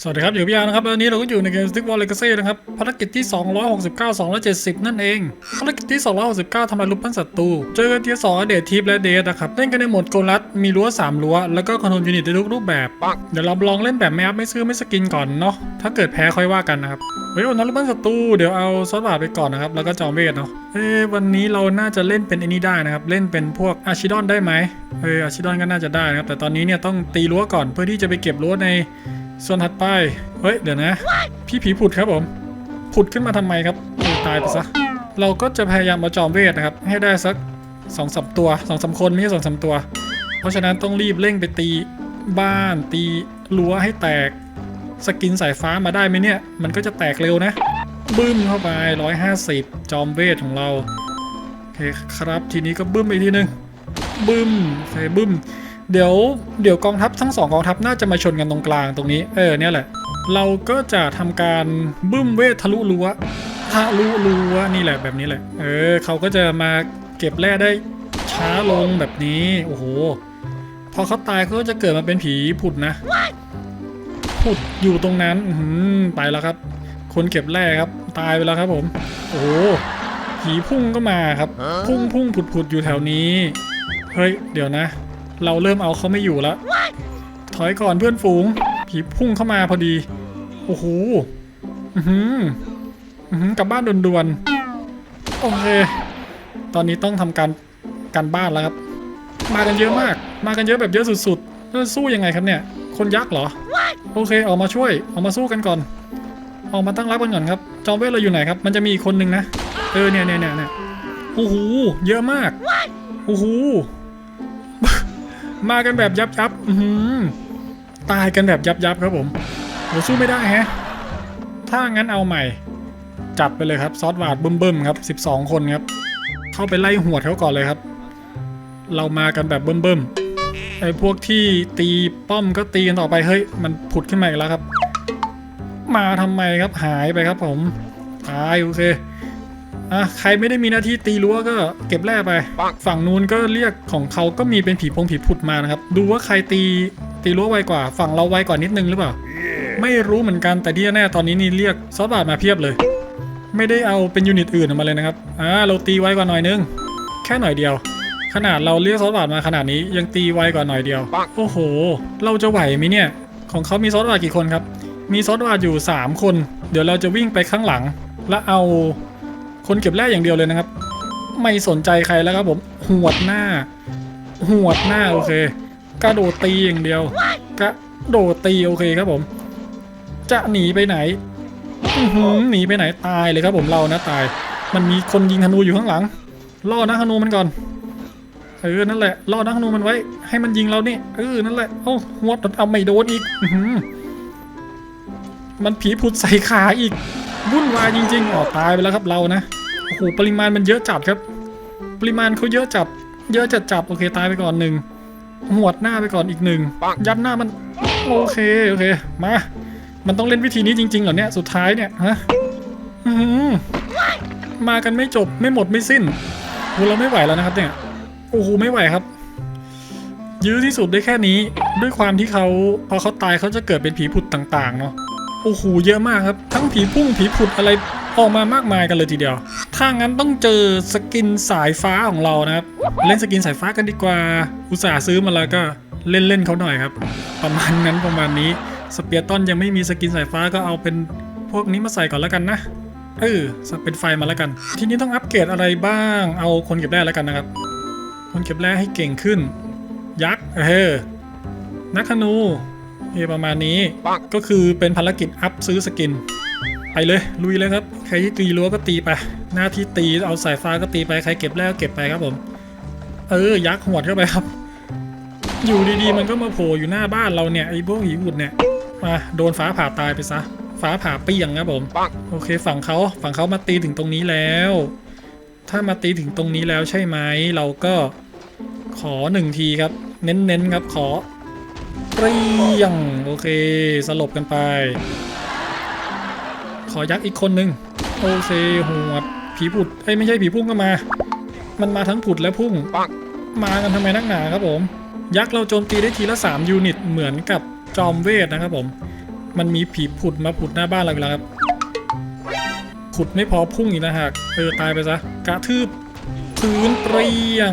สวัสดีครับ อยู่พี่ยานะครับวันนี้เราก็อยู่ในเกม Stick Wall Legacy นะครับภารกิจที่ 269 270 นั่นเองภารกิจที่ 269ทำลายรูปปั้นศัตรูเจอกันที่2เดททิปและเดทนะครับเล่นกันในโหมดโกลัดมีรั้ว3รั้วแล้วก็คอนโทรลยูนิตในทุกรูปแบบ เดี๋ยวเราลองเล่นแบบไม่อัพไม่ซื้อไม่สกินก่อนเนาะถ้าเกิดแพ้ค่อยว่ากันนะครับเฮ้ยวันนั้นรูปปั้นศัตรูเดี๋ยวเอาซอสบาทไปก่อนนะครับแล้วก็จอมเวทเนาะเอ้วันนี้เราน่าจะเล่นเป็นไอ้นี้ได้นะครับเล่นเป็นพวกอาชิดอนได้ไหมเอออาชิดอนก็น่าจะได้นะครับแต่ตอนนี้เนี่ยต้องตีรั้วก่อนเพื่อที่จะไปเก็บรั้วใน ส่วนถัดไป เฮ้ย เดี๋ยวนะ พี่ผีผุดครับผม ผุดขึ้นมาทำไมครับตายไปซะ เราก็จะพยายามมาจอมเวทนะครับ ให้ได้สักสองสามตัวสองสามคนไม่ใช่สองสามตัว เพราะฉะนั้นต้องรีบเร่งไปตีบ้านตีรั้วให้แตก สกินสายฟ้ามาได้ไหมเนี่ย มันก็จะแตกเร็วนะ บึ้มเข้าไป 150 จอมเวทของเรา โอเคครับ ทีนี้ก็บึ้มไปอีกทีนึง บึ้มโอเคบึ้ม เดี๋ยวเดี๋ยวกองทัพทั้งสองกองทัพน่าจะมาชนกันตรงกลางตรงนี้ เออเนี่ยแหละ เราก็จะทำการบึ้มเวททะลุรั้วทะลุรั้วนี่แหละแบบนี้แหละ เออเขาก็จะมาเก็บแร่ได้ช้าลงแบบนี้ โอ้โห พอเขาตายเขาก็จะเกิดมาเป็นผีผุดนะ ผุดอยู่ตรงนั้นอือหือไปแล้วครับ คนเก็บแร่ครับ ตายไปแล้วครับผม โอ้โห ผีพุ่งก็มาครับ พุ่งพุ่งผุดผุดอยู่แถวนี้ เฮ้ย เดี๋ยวนะ เราเริ่มเอาเขาไม่อยู่แล้ว ถอยก่อนเพื่อนฝูง ผีพุ่งเข้ามาพอดี โอ้โหอือหือกลับบ้านด่วนๆ โอเค ตอนนี้ต้องทำการการบ้านแล้วครับ มากันเยอะมาก มากันเยอะแบบเยอะสุดๆแล้วสู้ยังไงครับเนี่ย คนยักษ์เหรอ โอเค ออกมาช่วย ออกมาสู้กันก่อน ออกมาตั้งรับกันก่อนครับ จอมเวทเราอยู่ไหนครับ มันจะมีอีกคนนึงนะ เออเนี่ยเนี่ยเนี่ยเนี่ยโอ้โห เยอะมาก โอ้โห มากันแบบยับยับอือหือตายกันแบบยับยับครับผมโหสู้ไม่ได้แฮะ ถ้างั้นเอาใหม่ จัดไปเลยครับซอสหวาดเบึ้มๆครับ 12 คนครับ เข้าไปไล่หวดเขาก่อนเลยครับ เรามากันแบบเบิ่มๆไอ้พวกที่ตีป้อมก็ตีกันต่อไปเฮ้ยมันผุดขึ้นมาอีกแล้วครับ มาทำไมครับหายไปครับผมตายโอเค อะใครไม่ได้มีหน้าที่ตีรั้วก็เก็บแร่ไป ฝั่งนู้นก็เรียกของเขาก็มีเป็นผีพงผีผุดมานะครับ ดูว่าใครตีตีรั้วไวกว่า ฝั่งเราไวกว่านิดนึงหรือเปล่า ไม่รู้เหมือนกันแต่ที่แน่ๆตอนนี้นี่เรียกซอสบาทมาเพียบเลย ไม่ได้เอาเป็นยูนิตอื่นออกมาเลยนะครับอ่าเราตีไวกว่าหน่อยนึง แค่หน่อยเดียว ขนาดเราเรียกซอสบาทมาขนาดนี้ยังตีไวกว่าหน่อยเดียว โอ้โห เราจะไหวไหมเนี่ย ของเขามีซอสบาทกี่คนครับ มีซอสบาทอยู่ 3 คน เดี๋ยวเราจะวิ่งไปข้างหลัง แล้วเอา คนเก็บแร่อย่างเดียวเลยนะครับ ไม่สนใจใครแล้วครับผมหวดหน้าหวดหน้าโอเคกระโดดตีอย่างเดียวกระโดดตีโอเคครับผม จะหนีไปไหนหนีไปไหนตายเลยครับผมเรานะตาย มันมีคนยิงธนูอยู่ข้างหลังล่อนักธนูมันก่อนเออนั่นแหละล่อนักธนูมันไว้ ให้มันยิงเรานี่เออนั่นแหละโอ้หัวดเอาไม่โดนอีกมันผีผุดใส่ขาอีก วุ่นวายจริงๆอ๋อตายไปแล้วครับเรานะโอ้โหปริมาณมันเยอะจัดครับ ปริมาณเขาเยอะจัด เยอะจัดจับโอเคตายไปก่อนหนึ่งหวดหน้าไปก่อนอีกหนึ่งยัดหน้ามันโอเคโอเคมา มันต้องเล่นวิธีนี้จริงๆเหรอเนี่ยสุดท้ายเนี่ยฮะมากันไม่จบไม่หมดไม่สิ้นโหเราไม่ไหวแล้วนะครับ เนี่ยโอ้โหไม่ไหวครับ ยื้อที่สุดได้แค่นี้ ด้วยความที่เขาพอเขาตายเขาจะเกิดเป็นผีผุดต่าง ๆ เนาะ โอ้โหเยอะมากครับ ทั้งผีพุ่งผีผุดอะไรออกมามากมายกันเลยทีเดียว ถ้างั้นต้องเจอสกินสายฟ้าของเรานะครับ เล่นสกินสายฟ้ากันดีกว่า อุตส่าห์ซื้อมาแล้วก็เล่นเล่นเขาหน่อยครับ ประมาณนั้นประมาณนี้ สเปียร์ตันยังไม่มีสกินสายฟ้าก็เอาเป็นพวกนี้มาใส่ก่อนแล้วกันนะเออเป็นไฟมาแล้วกัน ทีนี้ต้องอัปเกรดอะไรบ้าง เอาคนเก็บแร่แล้วกันนะครับ คนเก็บแร่ให้เก่งขึ้น ยักษ์เออนักธนู เอประมาณนี้ก็คือเป็นภารกิจอัพซื้อสกิน ไปเลย ลุยเลยครับ ใครที่ตีรั้วก็ตีไป หน้าที่ตีเอาสายฟ้าก็ตีไปใครเก็บแร่ก็เก็บไปครับผม เออยักษ์หวดเข้าไปครับ อยู่ดีๆ มันก็มาโผล่อยู่หน้าบ้านเราเนี่ยไอ้พวกหีบุดเนี่ยมาโดนฟ้าผ่าตายไปซะ ฟ้าผ่าเปรี้ยงครับผมโอเค ฝั่งเขาฝั่งเขามาตีถึงตรงนี้แล้ว ถ้ามาตีถึงตรงนี้แล้วใช่ไหมเราก็ขอหนึ่งทีครับ เน้นๆครับขอ เปรี้ยงโอเค สลบกันไป ขอยักษ์อีกคนนึง โอเคหัวดผีผุดเอ้ยไม่ใช่ผีพุ่งก็มา มันมาทั้งผุดและพุ่ง มากันทำไมนักหนาครับผม ยักษ์เราโจมตีได้ทีละ 3 ยูนิต เหมือนกับจอมเวทนะครับผม มันมีผีผุดมาผุดหน้าบ้านเราอีกแล้วครับ ผุดไม่พอพุ่งอีกนะฮะเออตายไปซะ กระทืบพื้นเปรียง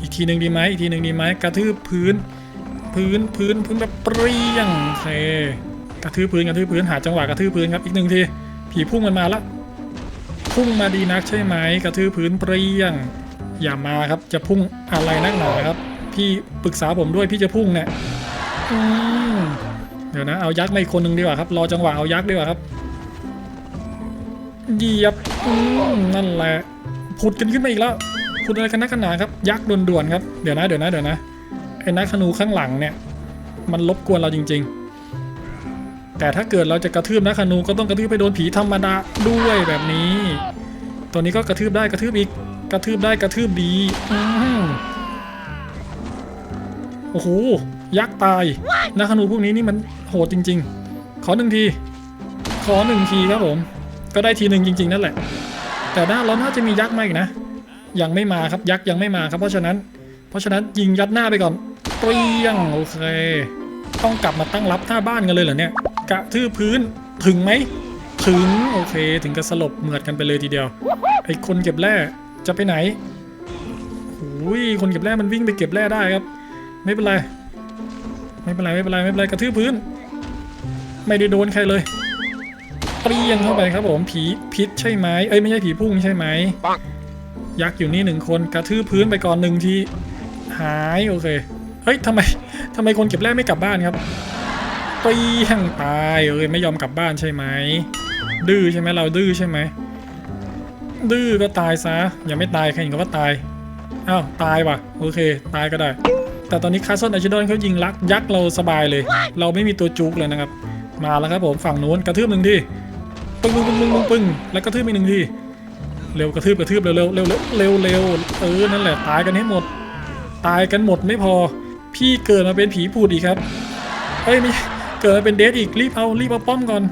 อีกทีหนึ่งดีไหมอีกทีหนึ่งดีไหมกระทืบพื้น พื้นพื้นพื้นแบบเปรียงโอเคกระทืบพื้นกระทืบพื้นหาจังหวะกระทืบพื้นครับอีกหนึ่งทีผีพุ่งมันมาละพุ่งมาดีนักใช่ไหมกระทืบพื้นเปรียง อย่ามาครับจะพุ่งอะไรนักหนาครับ พี่ปรึกษาผมด้วยพี่จะพุ่งเนี่ยเดี๋ยวนะเอายักษ์มาอีกคนหนึ่งดีกว่าครับรอจังหวะเอายักษ์ดีกว่าครับเหยียบนั่นแหละผุดกันขึ้นมาอีกแล้วผุดอะไรกันนักกันหนาครับ ยักษ์ด่วนๆครับเดี๋ยวนะเดี๋ยวนะเดี๋ยวนะ อ้นักธนูข้างหลังเนี่ย มันรบกวนเราจริง ๆ แต่ถ้าเกิดเราจะกระทืบนักธนูก็ต้องกระทืบไปโดนผีธรรมดาด้วยแบบนี้ ตัวนี้ก็กระทืบได้กระทืบอีก กระทืบได้กระทืบดีอโอ้โหยักษ์ตายนักธนูพวกนี้นี่มันโหดจริง ๆ ขอหนึ่งที ขอหนึ่งทีครับผม ก็ได้ทีหนึ่งจริง ๆ นั่นแหละ แต่หน่าเราน่าจะมียักษ์มาอีกนะ ยังไม่มาครับยักษ์ยังไม่มาครับ เพราะฉะนั้น เพราะฉะนั้นยิงยัดหน้าไปก่อน เปรี้ยงโอเค ต้องกลับมาตั้งรับหน้าบ้านกันเลยเหรอเนี่ย กระทืบพื้นถึงไหม ถึงโอเค ถึงกับสลบเหมือดกันไปเลยทีเดียว ไอ้คนเก็บแร่จะไปไหนหูยคนเก็บแร่มันวิ่งไปเก็บแร่ได้ครับ ไม่เป็นไร ไม่เป็นไรไม่เป็นไรไม่เป็นไรกระทืบพื้น ไม่ได้โดนใครเลยเปรี้ยงเข้าไปครับผมผีพิษใช่ไหมเอ้ยไม่ใช่ผีพุ่งใช่ไหมยักษ์อยู่นี่หนึ่งคนกระทืบพื้นไปก่อนหนึ่งทีหายโอเคเฮ้ยทำไมทำไมคนเก็บแร่ไม่กลับบ้านครับเปรี้ยงตายเอ้ยไม่ยอมกลับบ้านใช่ไหมดื้อใช่ไหมเราดื้อใช่ไหมดื้อก็ตายซะอย่าไม่ตายใครเห็นก็ว่าตายอ้าวตายว่ะโอเค ตายก็ได้ แต่ตอนนี้คาสเซิลอาชิดอนเขายิงลักยักษ์เราสบายเลย เราไม่มีตัวจุกเลยนะครับ มาแล้วครับผมฝั่งนู้นกระทืบหนึ่งทีปึ้งปึ้งปึ้งปึ้งปึ้งปึ้งแล้วกระทืบอีกหนึ่งทีเร็วกระทืบกระทืบเร็วเร็วเร็วเร็วเร็วเออนั่นแหละตายกันให้หมด ตายกันหมดไม่พอ พี่เกิดมาเป็นผีผูดอีกครับเฮ้ยไม่เกิดมาเป็นเดทอีกรีบเอารีบเอาป้อมก่อน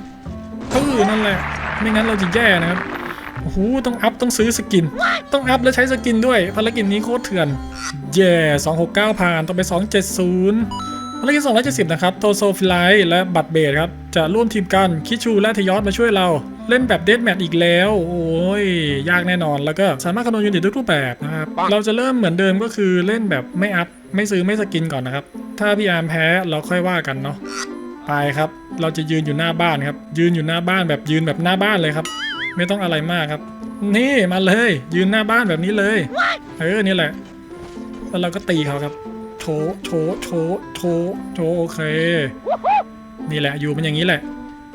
เออนั่นแหละ ไม่งั้นเราจะแย่นะครับโอ้โหต้องอัพต้องซื้อสกิน ต้องอัพแล้วใช้สกินด้วยภารกิจนี้โคตรเถื่อนเย่สองหกเก้าผ่านต้องไปสองเจ็ดศูนย์ ภารกิจ270 นะครับ โทโซฟิไลและบัตรเบดครับ จะร่วมทีมกัน คิชูและทยอสมาช่วยเรา เล่นแบบเดทแมทอีกแล้ว โอ้ย ยากแน่นอน แล้วก็สามารถคำนวณยูนิตทุกรูปแบบนะครับ เราจะเริ่มเหมือนเดิมก็คือเล่นแบบไม่อัพ ไม่ซื้อไม่สกินก่อนนะครับ ถ้าพี่อาร์มแพ้เราค่อยว่ากันเนาะ ไปครับ เราจะยืนอยู่หน้าบ้านครับ ยืนอยู่หน้าบ้านแบบยืนแบบหน้าบ้านเลยครับ ไม่ต้องอะไรมากครับ นี่มาเลย ยืนหน้าบ้านแบบนี้เลย เออ นี่แหละ แล้วเราก็ตีเขาครับโถโถโถโถโถโอเค นี่แหละอยู่เป็นอย่างนี้แหละ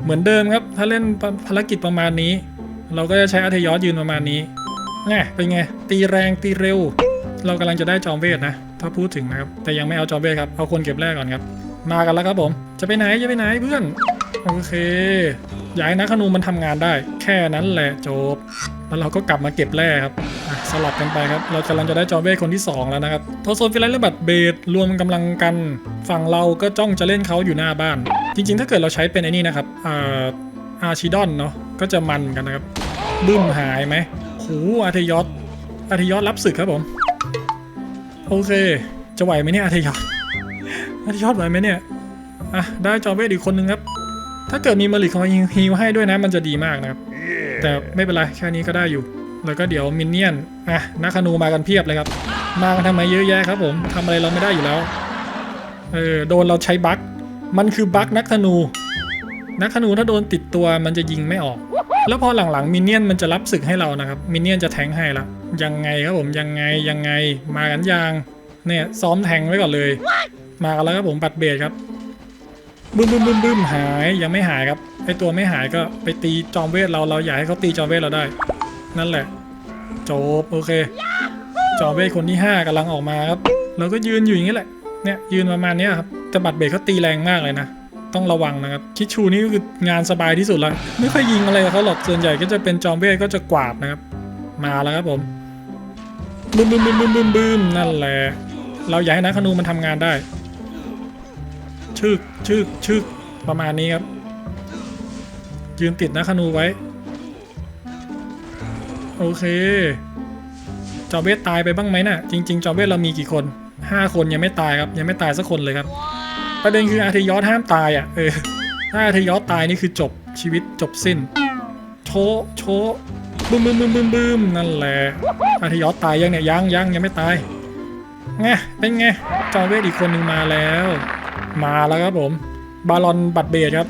เหมือนเดิมครับ ถ้าเล่นภารกิจประมาณนี้ เราก็จะใช้อัธยศยืนประมาณนี้ไงเป็นไง ตีแรงตีเร็ว เรากำลังจะได้จอมเวทนะ ถ้าพูดถึงนะครับ แต่ยังไม่เอาจอมเวทครับ เอาคนเก็บแรกก่อนครับ มากันแล้วครับผม จะไปไหนจะไปไหนเพื่อน โอเคอยากให้นักขนูมันทำงานได้ แค่นั้นแหละจบ แล้วเราก็กลับมาเก็บแร่ครับอ่ สลับกันไปครับ เรากำลังจะได้จอเบ้คนที่ 2 แล้วนะครับโทโซฟิไลและบัตเบดรวมกำลังกันฝั่งเราก็จ้องจะเล่นเขาอยู่หน้าบ้าน จริง ๆ ถ้าเกิดเราใช้เป็นไอ้นี่นะครับอ่าอาร์ชิดอนเนาะก็จะมันกันนะครับบึ้มหายไหมหูอาร์เทยอสอาร์เทยอสรับศึกครับผมโอเค จะไหวไหมเนี่ยอาร์เทยอสอาร์เทยอสไหวไหมเนี่ยอะได้จอเบ้อีกคนนึงครับ ถ้าเกิดมีมาริคอยฮิลให้ด้วยนะ มันจะดีมากนะครับ แต่ไม่เป็นไรแค่นี้ก็ได้อยู่ แล้วก็เดี๋ยวมินเนี่ยนอะนักขนูมากันเพียบเลยครับ มากันทำไมเยอะแยะครับผมทำอะไรเราไม่ได้อยู่แล้วเออโดนเราใช้บั๊กมันคือบั๊กนักธนู นักธนูถ้าโดนติดตัวมันจะยิงไม่ออก แล้วพอหลังๆมินเนี่ยนมันจะรับศึกให้เรานะครับมินเนี่ยนจะแทงให้ละยังไงครับผมยังไงยังไงมากันยังเนี่ยซ้อมแทงไว้ก่อนเลย มากันแล้วครับผมปัดเบสครับบึ้มบึ้มบึ้มบึ้มหายยังไม่หายครับไอตัวไม่หายก็ไปตีจอมเวทเราเราอยากให้เขาตีจอมเวทเราได้ นั่นแหละจบโอเค จอมเวทคนที่5กำลังออกมาครับเราก็ยืนอยู่อย่างนี้แหละเนี่ยยืนประมาณนี้ครับแต่บัตรเบรกเขาตีแรงมากเลยนะต้องระวังนะครับ คิดชูนี่ก็คืองานสบายที่สุดแล้ว ไม่ค่อยยิงอะไรเขาหรอกส่วนใหญ่ก็จะเป็นจอมเวทก็จะกวาดนะครับ มาแล้วครับผมบึ้มบึ้มบึ้มบึ้มบึ้มบึ้มนั่นแหละ เราอยากให้นักขนูมันทำงานได้ ชึกชึกชึกประมาณนี้ครับ ยืนติดนะคนูไว้ โอเค จอเบสตายไปบ้างไหมน่ะ จริง ๆ จอเบสเรามีกี่คน 5 คนยังไม่ตายครับ ยังไม่ตายสักคนเลยครับ ประเด็นคืออาร์เทยอสห้ามตายอะ เออ ถ้าทยอสตายนี่คือจบชีวิตจบสิ้น โชว์โชว์บึ้มบึ้มบึ้มบึ้มบึ้มนั่นแหละ อาทยอสตายยังเนี่ยยังยังยังไม่ตายไงเป็นไง จอห์นเวทอีกคนหนึ่งมาแล้ว มาแล้วครับผม บาลอนบัตรเบดครับ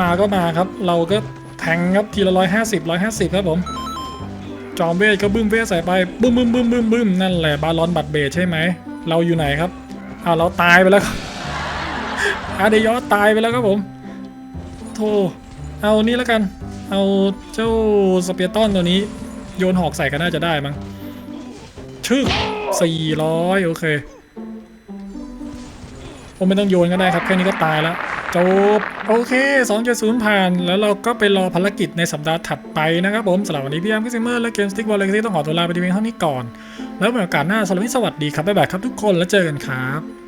มาก็มาครับ เราก็แท งครับทีละร้อยห้าสิบร้อยห้าสิบครับผม จอมเวทก็บึ้มเวทใส่ไปบึ้มบึ้มบึ้มบึ้มบึ้มนั่นแหละบาลอนบัตเบดใช่ไหม เราอยู่ไหนครับอ้าวเราตายไปแล้วอาเดยอสตายไปแล้วครับผมโธ่เอานี่แล้วกัน เอาเจ้าสเปียร์ตันตัวนี้ โยนหอกใส่ก็น่าจะได้มั้งชึกสี่ร้อยโอเค ผมไม่ต้องโยนก็ได้ครับ แค่นี้ก็ตายแล้ว จบโอเค 2.0 ผ่าน แล้วเราก็ไปรอภารกิจในสัปดาห์ถัดไปนะครับผมสำหรับวันนี้พี่แอมกิซิเมอร์และเกมสติ๊กบอลเลกซี่ต้องขอตัวลาไปดีเพียงเท่านี้ก่อน แล้วในโอกาสหน้าสำหรับวันนี้สวัสดีครับบ๊ายบายครับทุกคนแล้วเจอกันครับ